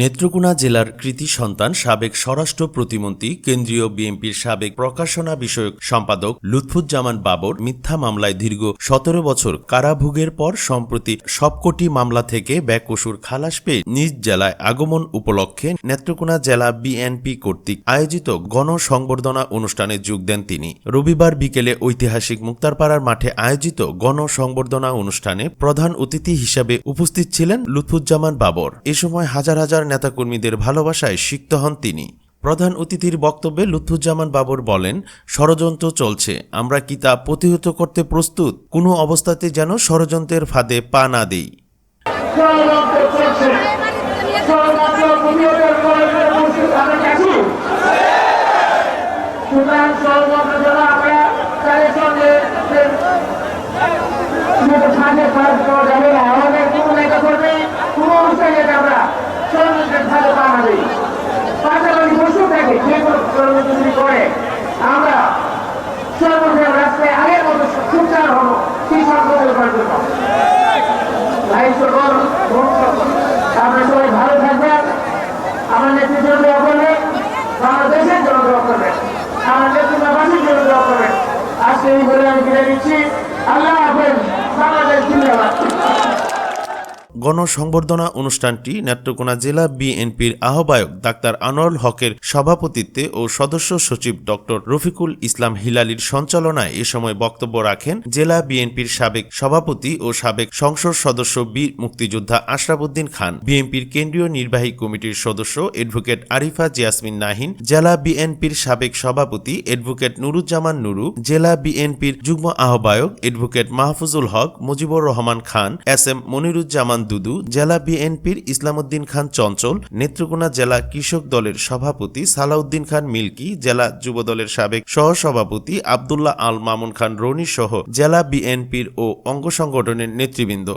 নেত্রকোনা জেলার কৃতি সন্তান সাবেক স্বরাষ্ট্র প্রতিমন্ত্রী, কেন্দ্রীয় বিএনপির সাবেক প্রকাশনা বিষয়ক সম্পাদক লুৎফুজ্জামান বাবর মিথ্যা মামলায় দীর্ঘ সতেরো বছর কারাভোগের পর সম্প্রতি সবকটি মামলা থেকে ব্যাকসুর খালাস পেয়ে নিজ জেলায় আগমন উপলক্ষে নেত্রকোনা জেলা বিএনপি কর্তৃক আয়োজিত গণসংবর্ধনা অনুষ্ঠানে যোগ দেন তিনি। রবিবার বিকেলে ঐতিহাসিক মুক্তারপাড়ার মাঠে আয়োজিত গণসংবর্ধনা অনুষ্ঠানে প্রধান অতিথি হিসাবে উপস্থিত ছিলেন লুৎফুজ্জামান বাবর। এ সময় হাজার হাজার নেতাকর্মীদের ভালোবাসায় সিক্ত হন তিনি। প্রধান অতিথির বক্তব্যে লুৎফুজ্জামান বাবর বলেন, ষড়যন্ত্র চলছে, আমরা কি তা প্রতিহত করতে প্রস্তুত? কোনো অবস্থাতে যেন ষড়যন্ত্রের ফাঁদে পা না দেই চলছে ষড়যন্ত্র প্রতিরোধের প্রয়োজনে প্রস্তুত আমরা কি আছি সুতরাং ষড়যন্ত্র যেন আমরা তাদের সঙ্গে সাথে কাজ করা যাবে না আমাদের কোনো নেতা করবে কোনো অনুষ্ঠানে যাতে আমরা ষড়যন্ত্রের ফাঁদে পা না দিই পাশাপাশি বসে থাকে যে কোনো ষড়যন্ত্র যদি করে আমরা সর্বশেষ রাস্তায় আগের মতো সুচার হলো কৃষকদের জন্য গণসংবর্ধনা অনুষ্ঠানটি নেত্রকোনা জেলা বিএনপির আহ্বায়ক ডাক্তার আনোয়ারুল হকের সভাপতিত্বে ও সদস্য সচিব ডক্টর রফিকুল ইসলাম হিলালির সঞ্চালনায় এ সময় বক্তব্য রাখেন জেলা বিএনপির সাবেক সভাপতি ও সাবেক সংসদ সদস্য বীর মুক্তিযোদ্ধা আশরাফুদ্দিন খান, বিএনপির কেন্দ্রীয় নির্বাহী কমিটির সদস্য অ্যাডভোকেট আরিফা জিয়াসমিন নাহিন, জেলা বিএনপির সাবেক সভাপতি অ্যাডভোকেট নুরুজ্জামান নুরু, জেলা বিএনপির যুগ্ম আহ্বায়ক advocate Mahfuzul Haque Mujibur Rahman Khan, S M Moniruzzaman Dudu জেলা বিএনপির ইসলামউদ্দিন খান চঞ্চল, নেত্রকোনা জেলা কৃষক দলের সভাপতি সালাউদ্দিন খান মিল্কি, জেলা যুবদলের সাবেক সহসভাপতি আবদুল্লাহ আল মামুন খান রনি সহ জেলা বিএনপির ও অঙ্গ সংগঠনের নেতৃবৃন্দ।